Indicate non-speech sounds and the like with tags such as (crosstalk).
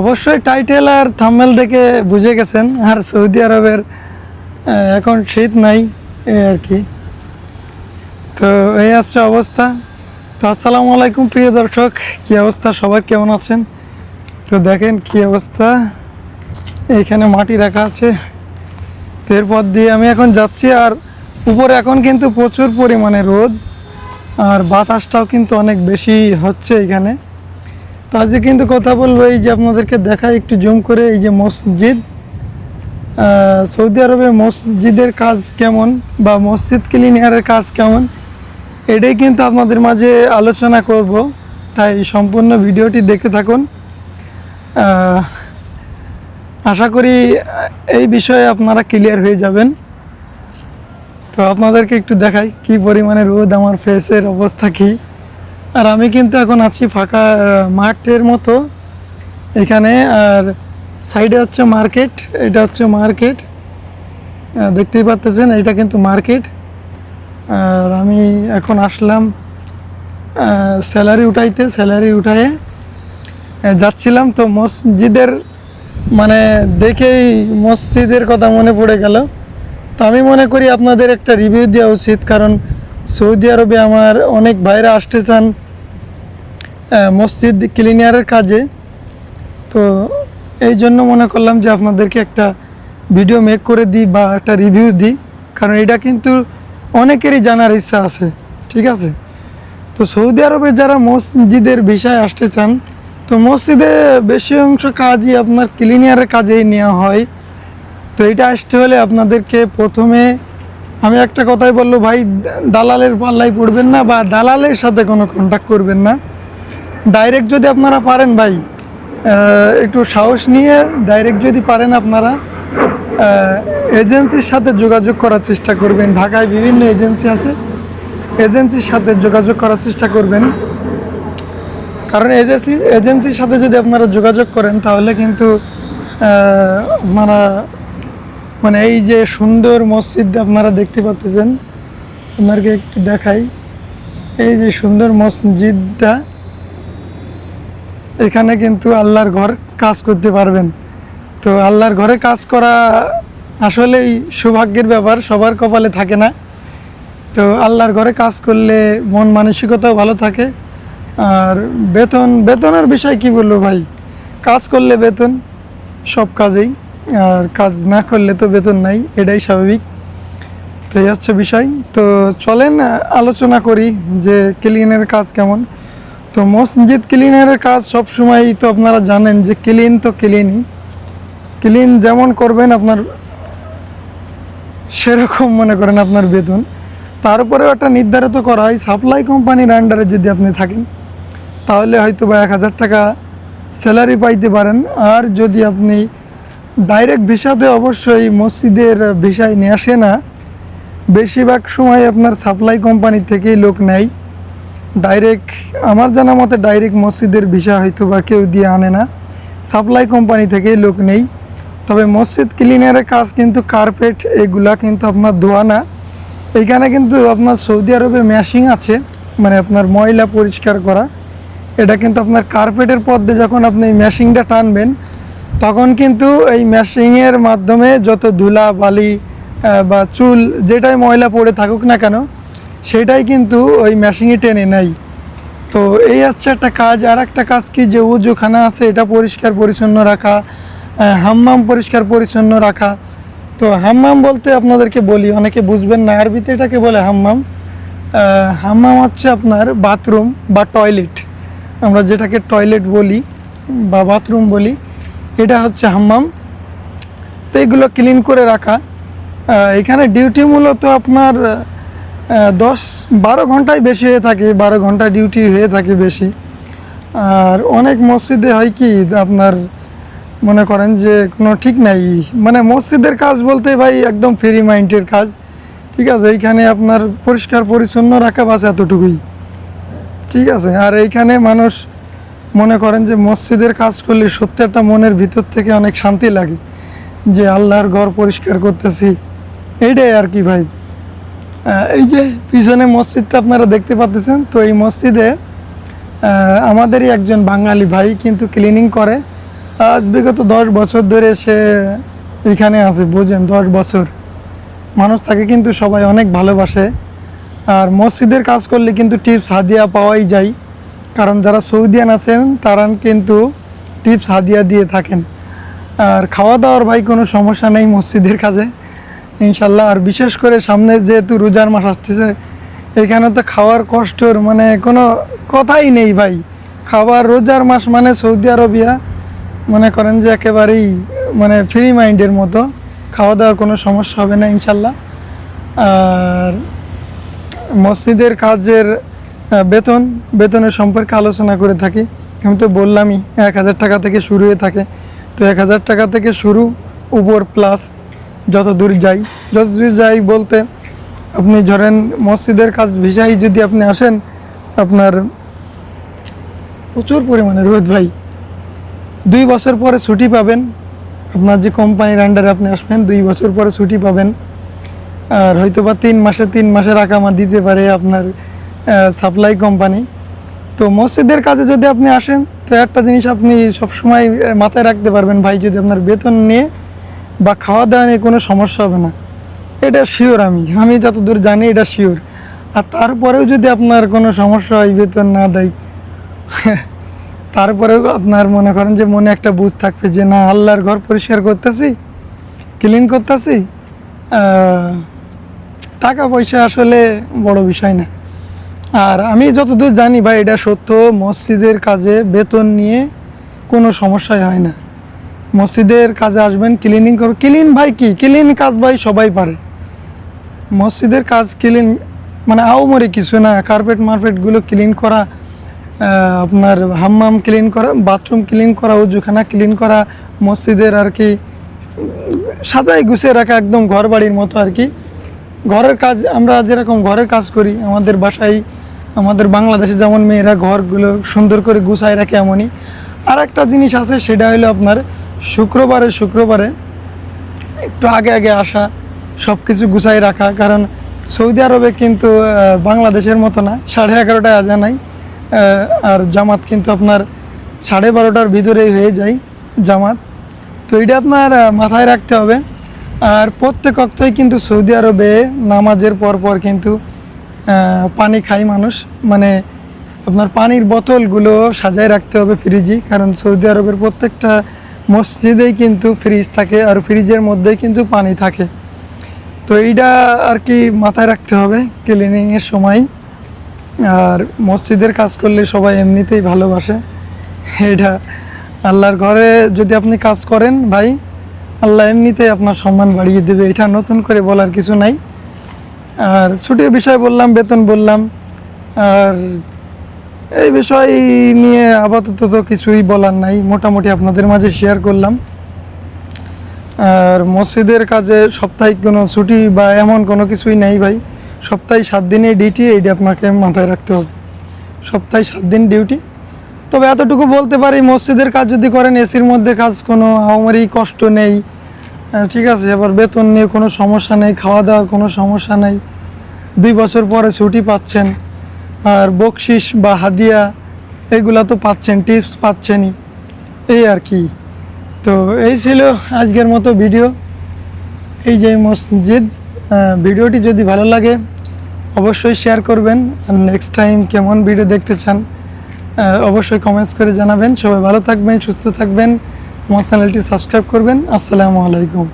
অবশ্যই টাইটেল আর থাম্বেল দেখে বুঝে গেছেন, আর সৌদি আরবের এখন শীত নাই, এই আর কি। তো এই আসছে অবস্থা। তো আসসালামু আলাইকুম প্রিয় দর্শক, কী অবস্থা? সবাই কেমন আছেন? তো দেখেন কী অবস্থা। এইখানে মাটি রাখা আছে। তো এরপর দিয়ে আমি এখন যাচ্ছি, আর উপরে এখন কিন্তু প্রচুর পরিমাণে রোদ, আর বাতাসটাও কিন্তু অনেক বেশি হচ্ছে এখানে। তো আজকে কিন্তু কথা বলব, এই যে আপনাদেরকে দেখাই একটু জুম করে, এই যে মসজিদ। সৌদি আরবে মসজিদের কাজ কেমন বা মসজিদ ক্লিনিয়ারের কাজ কেমন, এটাই কিন্তু আপনাদের মাঝে আলোচনা করব। তাই সম্পূর্ণ ভিডিওটি দেখতে থাকুন। আশা করি এই বিষয়ে আপনারা ক্লিয়ার হয়ে যাবেন। তো আপনাদেরকে একটু দেখাই, কি পরিমাণে রোদ, আমার ফেসের অবস্থা কি? আর আমি কিন্তু এখন আছি ফাঁকা মাঠের মতো। এখানে আর সাইডে হচ্ছে মার্কেট, এটা হচ্ছে মার্কেট। দেখতেই পাচ্তেছেন এটা কিন্তু মার্কেট। আর আমি এখন আসলাম স্যালারি উঠাইতে, স্যালারি উঠায়ে যাচ্ছিলাম তো মসজিদের মানে দেখেই মসজিদের কথা মনে পড়ে গেল। তো আমি মনে করি আপনাদের একটা রিভিউ দেওয়া উচিত, কারণ সৌদি আরবে আমার অনেক ভাইরা আসতে চান। মসজিদ ক্লিনিয়ারের কাজে। তো এই জন্য মনে করলাম যে আপনাদেরকে একটা ভিডিও মেক করে দিই বা একটা রিভিউ দিই। কারণ এটা কিন্তু অনেকেরই জানার ইচ্ছা আছে, ঠিক আছে? তো সৌদি আরবে যারা মসজিদের বিষয়ে আসতে চান, তো মসজিদে বেশি অংশ কাজই আপনার ক্লিনিয়ারের কাজেই নেওয়া হয়। তো এটা আসতে হলে আপনাদেরকে প্রথমে আমি একটা কথাই বলল ভাই দালালের পাল্লায় পড়বেন না বা দালালের সাথে কোনো কন্ট্যাক্ট করবেন না। ডাইরেক্ট যদি আপনারা পারেন ভাই একটু সাহস নিয়ে ডাইরেক্ট যদি পারেন আপনারা এজেন্সির সাথে যোগাযোগ করার চেষ্টা করবেন। ঢাকায় বিভিন্ন এজেন্সি আছে এজেন্সির সাথে যোগাযোগ করার চেষ্টা করবেন। কারণ এজেন্সি এজেন্সির সাথে যদি আপনারা যোগাযোগ করেন, তাহলে কিন্তু আপনারা মানে এই যে সুন্দর মসজিদ আপনারা দেখতে পাচ্ছেন, আপনাদেরকে একটু দেখাই। এই যে সুন্দর মসজিদটা এখানে কিন্তু আল্লাহর ঘর কাজ করতে পারবেন। তো আল্লাহর ঘরে কাজ করা আসলেই সৌভাগ্যের ব্যাপার, সবার কপালে থাকে না। তো আল্লাহর ঘরে কাজ করলে মন মানসিকতাও ভালো থাকে। আর বেতন, বেতনের বিষয় কি বলব ভাই? কাজ করলে বেতন, সব কাজেই। আর কাজ না করলে তো বেতন নাই, এটাই স্বাভাবিক। তো এই হচ্ছে বিষয়। তো চলেন, আলোচনা করি যে ক্লিনের কাজ কেমন। তো মসজিদ ক্লিনারের কাজ সব সময় তো আপনারা জানেন যে ক্লিন তো ক্লিনই ক্লিন যেমন করবেন আপনার সেরকম মনে করেন আপনার বেতন। তার উপরেও একটা নির্ধারিত করা হয় সাপ্লাই কোম্পানির আন্ডারে যদি আপনি থাকেন, তাহলে হয়তো বা এক হাজার টাকা স্যালারি পাইতে পারেন। আর যদি আপনি ডাইরেক্ট ভিসাতে অবশ্যই মসজিদের ভিসায় নিয়ে আসে না, বেশিরভাগ সময় আপনার সাপ্লাই কোম্পানি থেকেই লোক নেয়। ডাইরেক্ট আমার জানা মতে ডাইরেক্ট মসজিদের ভিসা হয়তো বা কেউ দিয়ে আনে না। সাপ্লাই কোম্পানি থেকেই লোক নেই। তবে মসজিদ ক্লিনারের কাজ কিন্তু কার্পেট এগুলা কিন্তু আপনার ধোয়া না। এইখানে কিন্তু আপনার সৌদি আরবে ম্যাশিং আছে মানে আপনার ময়লা পরিষ্কার করা। এটা কিন্তু আপনার কার্পেটের পদ্মে যখন আপনি এই ম্যাশিংটা টানবেন, তখন কিন্তু এই ম্যাশিংয়ের মাধ্যমে যত ধুলা, বালি বা চুল, যেটাই ময়লা পড়ে থাকুক না কেন সেটাই কিন্তু ওই ম্যাশিংয়ে টেনে নেয়। তো এই হচ্ছে একটা কাজ। আর একটা কাজ কি? যে উজুখানা আছে, এটা পরিষ্কার পরিচ্ছন্ন রাখা হাম্মাম পরিষ্কার পরিচ্ছন্ন রাখা। তো হাম্মাম বলতে আপনাদেরকে বলি, অনেকে বুঝবেন না, আরবিতে এটাকে বলে হাম্মাম। হাম্মাম হচ্ছে আপনার বাথরুম বা টয়লেট আমরা যেটাকে টয়লেট বলি বা বাথরুম বলি, এটা হচ্ছে হাম্মাম। তো এগুলো ক্লিন করে রাখা। এখানে ডিউটি মূলত আপনার দশ বারো ঘন্টায় বেশি হয়ে থাকে, বারো ঘণ্টা ডিউটি হয়ে থাকে বেশি। আর অনেক মসজিদে হয় কি, আপনার মনে করেন যে কোনো ঠিক নাই। মানে মসজিদের কাজ বলতে ভাই একদম ফ্রি মাইন্ডের কাজ। ঠিক আছে, এইখানে আপনার পরিষ্কার পরিচ্ছন্ন রাখা বাস এতটুকুই। ঠিক আছে, আর এইখানে মানুষ মনে করেন যে মসজিদের কাজ করলে সত্যি একটা মনের ভিতর থেকে অনেক শান্তি লাগে। যে আল্লাহর ঘর পরিষ্কার করতেছি, এইটাই আর কি ভাই। এই যে পিছনে মসজিদটা আপনারা দেখতে পাচ্ছেন, তো এই মসজিদে আমাদেরই একজন বাঙালি ভাই কিন্তু ক্লিনিং করে। আজ বিগত দশ বছর ধরে সে এখানে আছে, বুঝেন, দশ বছর। মানুষ তাকে কিন্তু সবাই অনেক ভালোবাসে। আর মসজিদের কাজ করলে কিন্তু টিপস হাদিয়া পাওয়াই যায়। কারণ যারা সৌদিয়ান আছেন তারা কিন্তু টিপস হাদিয়া দিয়ে থাকেন। আর খাওয়া দাওয়ার ভাই কোনো সমস্যা নেই মসজিদের কাজে। ইনশাল্লাহ। আর বিশেষ করে সামনে যেহেতু রোজার মাস আসতেছে, এখানে তো খাওয়ার কষ্টর মানে কোনো কথাই নেই ভাই। খাবার রোজার মাস মানে সৌদি আরবিয়া। মনে করেন যে একেবারেই মানে ফ্রি মাইন্ডের মতো। খাওয়া দাওয়ার কোনো সমস্যা হবে না ইনশাল্লাহ। আর মসজিদের কাজের বেতন, বেতনের সম্পর্কে আলোচনা করে থাকি। আমি তো বললামই, এক হাজার টাকা থেকে শুরু হয়ে থাকে। তো এক হাজার টাকা থেকে শুরু, উপর প্লাস যত দূর যাই, যত দূর যাই বলতে আপনি ধরেন মসজিদের কাজ ভিসাই যদি আপনি আসেন, আপনার প্রচুর পরিমাণে রোদ ভাই। দুই বছর পরে ছুটি পাবেন, আপনার যে কোম্পানির আন্ডারে আপনি আসবেন, দুই বছর পরে ছুটি পাবেন। আর হয়তো বা তিন মাসে তিন মাসের আকামা দিতে পারে আপনার সাপ্লাই কোম্পানি তো মসজিদের কাজে যদি আপনি আসেন, তো একটা জিনিস আপনি সবসময় মাথায় রাখতে পারবেন ভাই, যদি আপনার বেতন নিয়ে বা খাওয়া দাওয়া নিয়ে কোনো সমস্যা হবে না। এটা শিওর আমি। আমি যতদূর জানি এটা শিওর আর তারপরেও যদি আপনার কোনো সমস্যা হয়, বেতন না দেয়, (laughs) তারপরেও আপনার মনে করেন যে মনে একটা বুঝ থাকবে যে না, আল্লাহর ঘর পরিষ্কার করতেছি ক্লিন করতেছি টাকা পয়সা আসলে বড় বিষয় না। আর আমি যতদূর জানি ভাই, এটা সত্য, মসজিদের কাজে বেতন নিয়ে কোনো সমস্যাই হয় না। মসজিদের কাজে আসবেন ক্লিনিং করো ক্লিন ভাই কি? ক্লিন কাজ ভাই সবাই পারে। মসজিদের কাজ ক্লিন মানে আওমরে কিছু না। কার্পেট মার্পেটগুলো ক্লিন করা আপনার হাম্মাম ক্লিন করা বাথরুম ক্লিন করা, উজুখানা ক্লিন করা, মসজিদের আর কি, সাজাই গুছিয়ে রাখা একদম ঘর বাড়ির মতো আর কি। ঘরের কাজ, আমরা যেরকম ঘরের কাজ করি, আমাদের বাসায়, আমাদের বাংলাদেশে যেমন মেয়েরা ঘরগুলো সুন্দর করে গুছায় রাখে এমনই। আর একটা জিনিস আছে, সেটা হলো আপনার শুক্রবারে শুক্রবারে একটু আগে আগে আসা সব কিছু গুছাই রাখা, কারণ সৌদি আরবে কিন্তু বাংলাদেশের মতো না, সাড়ে এগারোটায় আজা নাই আর জামাত কিন্তু আপনার সাড়ে বারোটার ভিতরেই হয়ে যায় জামাত। তো এটা আপনার মাথায় রাখতে হবে। আর প্রত্যেক অক্তই কিন্তু সৌদি আরবে নামাজের পর পর কিন্তু পানি খায় মানুষ। মানে আপনার পানির বোতলগুলো সাজায় রাখতে হবে ফ্রিজে, কারণ সৌদি আরবের প্রত্যেকটা মসজিদেই কিন্তু ফ্রিজ থাকে আর ফ্রিজের মধ্যেই কিন্তু পানি থাকে। তো এইটা আর কি মাথায় রাখতে হবে ক্লিনিংয়ের সময়। আর মসজিদের কাজ করলে সবাই এমনিতেই ভালোবাসে। এটা আল্লাহর ঘরে যদি আপনি কাজ করেন ভাই, আল্লাহ এমনিতেই আপনার সম্মান বাড়িয়ে দেবে। এটা নতুন করে বলার কিছু নাই। আর ছুটির বিষয় বললাম, বেতন বললাম। আর এই বিষয় নিয়ে আপাতত তো কিছুই বলার নাই। মোটামুটি আপনাদের মাঝে শেয়ার করলাম। আর মসজিদের কাজে সাপ্তাহিক কোনো ছুটি বা এমন কোনো কিছুই নেই ভাই। সপ্তাহে সাত দিনের ডিউটি এইটা আপনাকে মাথায় রাখতে হবে। সপ্তাহে সাত দিন ডিউটি তবে এতটুকু বলতে পারি, মসজিদের কাজ যদি করেন, এসির মধ্যে কাজ কোনো আমারই কষ্ট নেই। ঠিক আছে এবার বেতন নিয়ে কোনো সমস্যা নেই খাওয়া দাওয়ার কোনো সমস্যা নেই। দুই বছর পরে ছুটি পাচ্ছেন। আর বকশিস বা হাদিয়া এগুলা তো পাচ্ছেন টিপস পাচ্ছেনই। এই আর কি। তো এই ছিল আজকের মতো ভিডিও এই যে মসজিদ ভিডিওটি যদি ভালো লাগে, অবশ্যই শেয়ার করবেন। আর নেক্সট টাইম কেমন ভিডিও দেখতে চান অবশ্যই কমেন্টস করে জানাবেন। সবাই ভালো থাকবেন, সুস্থ থাকবেন। আমার চ্যানেলটি সাবস্ক্রাইব করবেন। আসসালামু আলাইকুম।